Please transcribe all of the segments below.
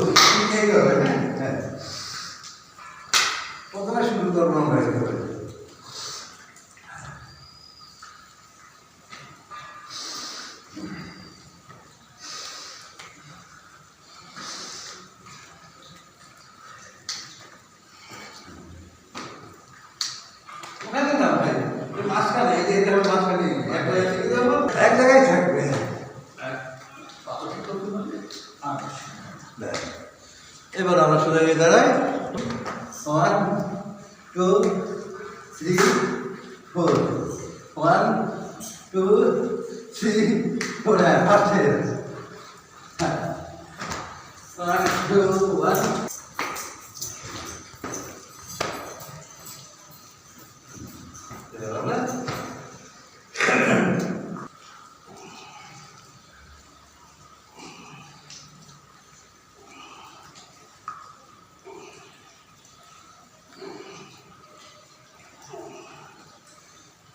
ঠিক এইভাবে হ্যাঁ হ্যাঁ প্রথমে শুরু করব আমরা এইভাবে না এক জায়গায় থেকে। Bullet.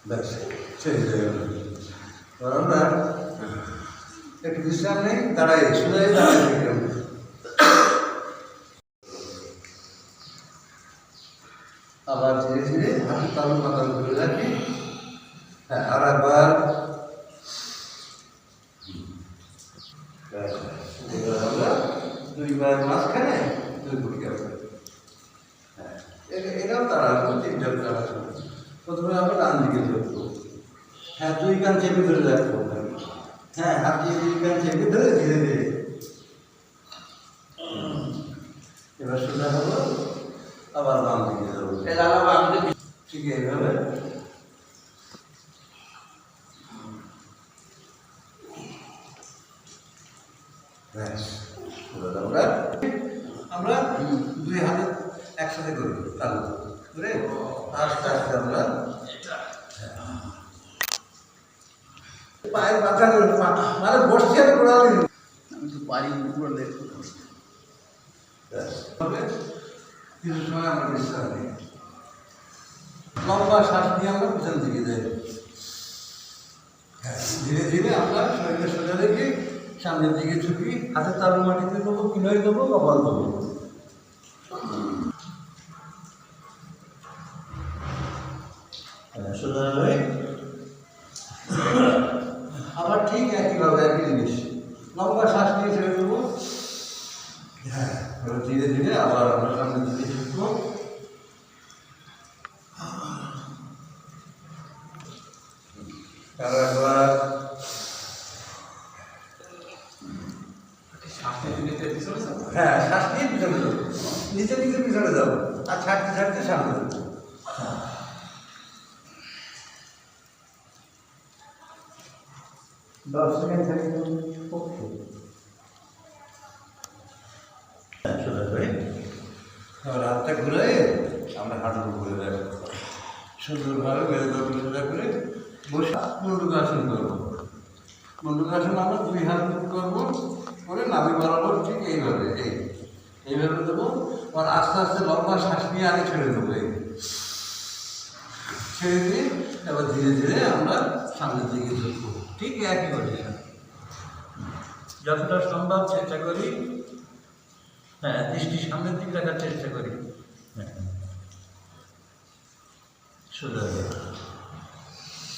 ব্যাস হয়ে গেল। আমরা একটু বিশ্রাম নেই, দাঁড়াই দাঁড়াই আবার ধীরে ধীরে হাঁটু তালু পাতাল করে রাখি। হ্যাঁ আর একবার। আমরা দুইবার মাঝখানে দুই পরীক্ষা করি হ্যাঁ এটাও তারা তারা প্রথমে আমরা ডান দিকে ধরবো হ্যাঁ দুই কান চেপে ধরে রাখব হ্যাঁ হাত দিয়ে দুই কান চেপে ধরে ধীরে ধীরে। এবার সোজা হলো আবার বাম দিকে ধরবো। ঠিক এইভাবে। আমরা আমরা দুই হাতে একসাথে করে আস্তে আস্তে আমরা পায়ের মাথা করে মানে বসছি আমি গোড়ালি আমি তো পারি পুরো দেখো তবে কিছু সময় আমরা বিশ্রাম নিই। লম্বা শ্বাস নিয়ে আমরা পিছন দিকে যাই। হ্যাঁ, ধীরে ধীরে আমরা শরীরকে সোজা রেখে সামনের দিকে ঝুঁকি হাতের তালু মাটিতে দেবো কিনারে দেবো কপাল দেবো। হ্যাঁ, সোজা হয়ে আবার ঠিক একইভাবে একই জিনিস লম্বা শ্বাস নিয়ে ছেড়ে দেবো হ্যাঁ ধীরে ধীরে আবার আমরা সামনের দিকে আরও একবার হ্যাঁ শ্বাস নিয়ে পিছনে যাব। নিচের দিকে পিছনে যাব। আর ছাড়তে ছাড়তে সামনে যাব। দশ সেকেন্ড থাকে সোজা করে হাতটা ঘুরে আমরা হাঁটুর ঘুরে রাখব সুন্দরভাবে দেবো সোজা করে বসে মুন্ডুকাসন করব। মুন্ডুকাসন আমরা দুই হাত করব করে নামি বরাবর ঠিক এইভাবে এই। এইভাবে দেবো আর আস্তে আস্তে লম্বা শ্বাস নিয়ে আগে ছেড়ে দেবো এই। ছেড়ে দিয়ে এবার ধীরে ধীরে আমরা সামনের দিকে ঝুঁকবো ঠিক একই করি যতটা সম্ভব চেষ্টা করি হ্যাঁ দৃষ্টি সামনের দিকে রাখার চেষ্টা করি। সোজা।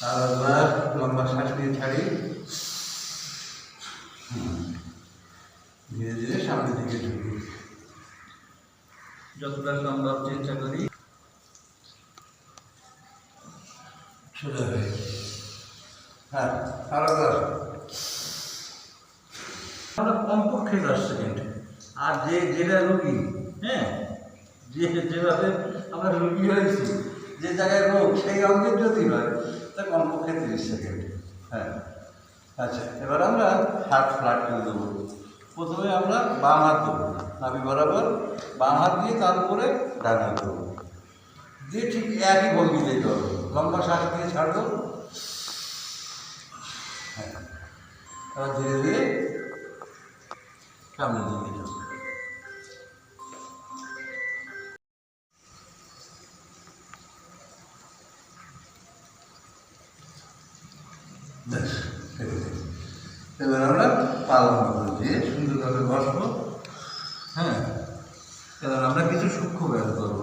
আর একবার লম্বা শ্বাস নিয়ে ছাড়ি। ধীরে ধীরে সামনের দিকে ঢুকি। যতটা সম্ভব চেষ্টা করি। সোজা হয়ে হ্যাঁ আর একবার আমরা কমপক্ষে দশ সেকেন্ড আর যে যেটা রুগী হ্যাঁ যে যেভাবে আমরা রুগী হয়েছি, যে জায়গায় রোগ, সেই অঙ্গের যদি হয়, তা কমপক্ষে তিরিশ সেকেন্ড। হ্যাঁ। আচ্ছা এবার আমরা হাত ফ্ল্যাট করে দেবো। প্রথমে আমরা বাম হাত দেবো, নাভি বরাবর। বাম হাত দিয়ে তার উপরে ডান হাত দেবো। দিয়ে ঠিক একই ভঙ্গিতে করো লম্বা শ্বাস দিয়ে ছাড়বো। হ্যাঁ। ধীরে ধীরে সামনের দিকে। আলাদা করে দিয়ে সুন্দরভাবে বসবো। হ্যাঁ? কারণ আমরা কিছু সূক্ষ্ম ব্যয় করব।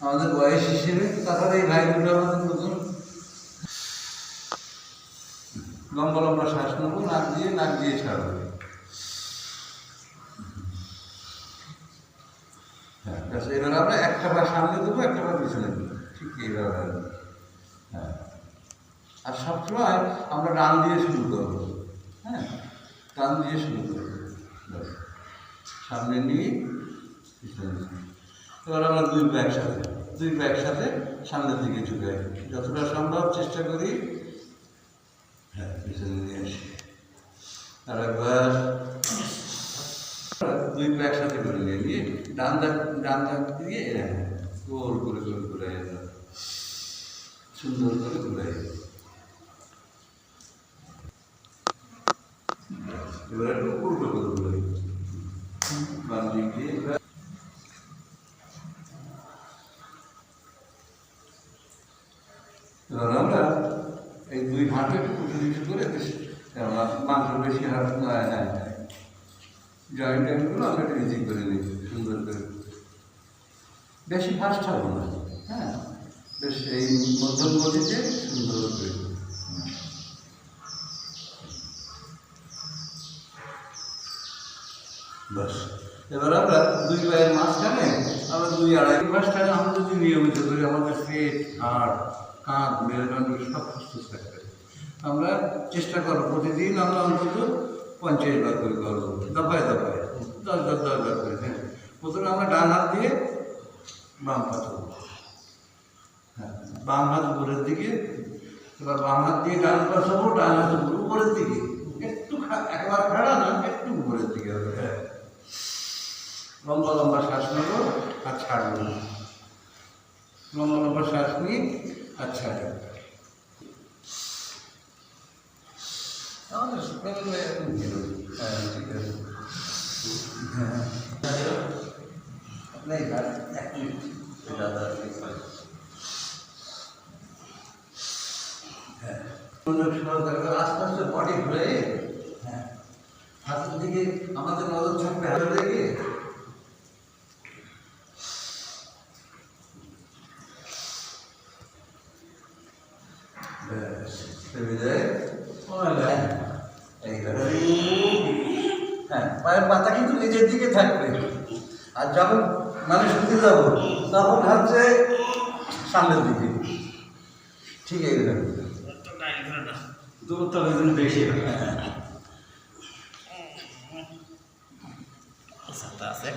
আমাদের বয়স হিসেবে তারপরে এই ভাইগুলো আমাদের নতুন লম্বা লম্বা শ্বাস নেব, নাক দিয়ে নাক দিয়ে ছাড়বো। হ্যাঁ এবার আমরা একটা পা সামনে দেবো, একটা পা পিছনে দেবো। ঠিক এইভাবে। হ্যাঁ। আর সবসময় আমরা ডান দিয়ে শুরু করব। হ্যাঁ? ডান দিয়ে শুরু করব। সামনে নিয়ে এবার আমরা দুই পা একসাথে, দুই পা একসাথে সামনের দিকে ঝুঁকে যতটা সম্ভব চেষ্টা করি হ্যাঁ পিছনে নিয়ে আসি। আর একবার দুই পা একসাথে করে নিয়ে নিয়ে ডান দাগ ডান দাগ দিয়ে গোল করে গোল করে সুন্দর করে ঘুরে আমরা এই দুই হাঁটু একটু উঁচু নিচু করে বেশ মাংস বেশি নয় হ্যাঁ জয়েন্ট আমরা ইজি করে নিই সুন্দর করে। বেশি ফাস্ট হব না হ্যাঁ বেশ, এই মধ্যম গতিতে সুন্দর করে। এবার আমরা দুই পায়ের মাঝখানে, আমরা দুই আড়াই মাঝখানে আমরা যদি নিয়মিত করি, আমাদের পেট হাড়, কাঁধ মেরুদণ্ড সব সুস্থ থাকবে। আমরা চেষ্টা করব, প্রতিদিন আমরা অন্তত পঞ্চাশ বার করে করব, দফায় দফায়, দশ দশ দশ বার করে হ্যাঁ। প্রথমে আমরা ডান হাত দিয়ে বাম হাত ধরবো। হ্যাঁ বাম হাত উপরের দিকে, এবার বাম হাত দিয়ে ডান পাশ হব ডান হাত উপরে- উপরের দিকে। একটু একবার খাড়া না একটু উপরের দিকে হবে হ্যাঁ লম্বা লম্বা শ্বাস নেব ছাড়ব না লম্বা লম্বা শ্বাস নিই আর ছাড়ব এক আস্তে আস্তে বডি ঘুরে হাতের দিকে আমাদের নজর থাকবে হাতের হ্যাঁ, হ্যাঁ পায়ের পাতা কিন্তু নিজের দিকে থাকবে। আর যখন মানে শুনতে যাব তখন হচ্ছে সামনের দিকে। ঠিক এইভাবে। দূরত্ব বেশি। হয়। আচ্ছা আছে।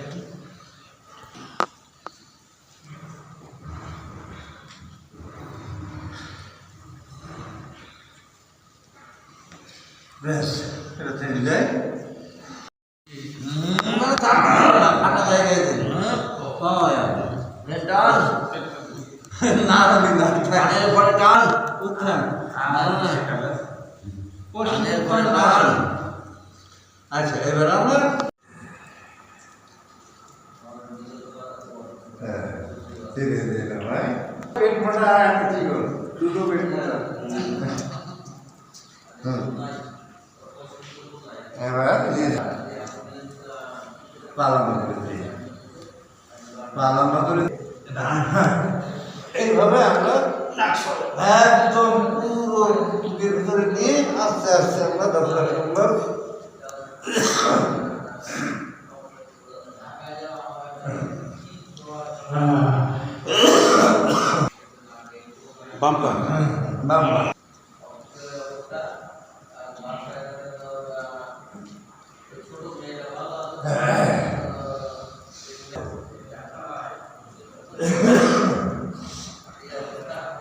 ব্যাস এটা থেমে যায়। মানে ফাঁকা জায়গায় দেন। হ্যাঁ, না। রবি পরে ডান উত্থান আচ্ছা এবার আমরা হ্যাঁ ধীরে ধীরে ভাই। পেট ফাটা আর একটা দুটো পেট হুম। এবার পালাম্বা করে দিই পালাম্বা করে এইভাবে আমরা একদম পুরো ভিতরে নিয়ে আস্তে আস্তে আমরা দশ সুন্দর বাম্পার বাম পা।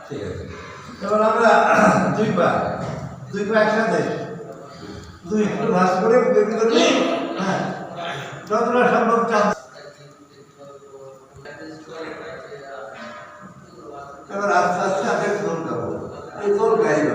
ঠিক আছে এবার আমরা দুই পা দুই পা একসাথে, দুই ভাস করে বুকের ভিতরে হ্যাঁ যতটা সম্ভব চাপ এবার আস্তে আস্তে আগে দোল খাব এই দোল খাইব